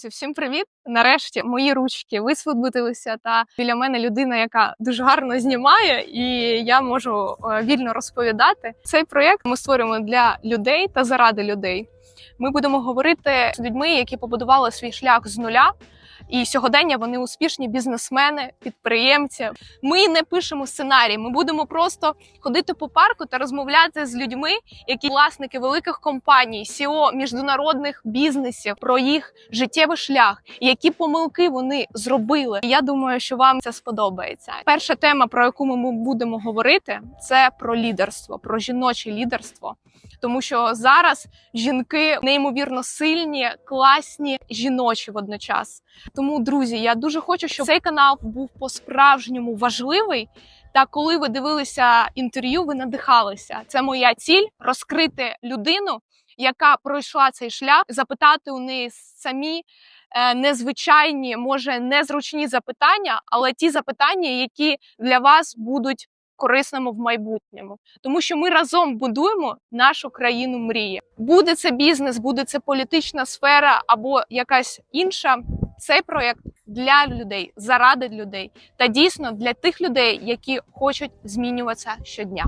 Друзі, всім привіт! Нарешті мої ручки висвободилися. Та біля мене людина, яка дуже гарно знімає, і я можу е, вільно розповідати. Цей проєкт ми створюємо для людей та заради людей. Ми будемо говорити з людьми, які побудували свій шлях з нуля. І сьогодення вони успішні бізнесмени, підприємці. Ми не пишемо сценарій. Ми будемо просто ходити по парку та розмовляти з людьми, які власники великих компаній, CEO міжнародних бізнесів про їх життєвий шлях, які помилки вони зробили. Я думаю, що вам це сподобається. Перша тема, про яку ми будемо говорити, це про лідерство, про жіноче лідерство. Тому що зараз жінки неймовірно сильні, класні, жіночі водночас. Тому, друзі, я дуже хочу, щоб цей канал був по-справжньому важливий. Та коли ви дивилися інтерв'ю, ви надихалися. Це моя ціль розкрити людину, яка пройшла цей шлях, запитати у неї самі е, незвичайні, може незручні запитання, але ті запитання, які для вас будуть корисними в майбутньому, тому що ми разом будуємо нашу країну мрії. Буде це бізнес, буде це політична сфера або якась інша. Цей проект для людей, заради людей та дійсно для тих людей, які хочуть змінюватися щодня.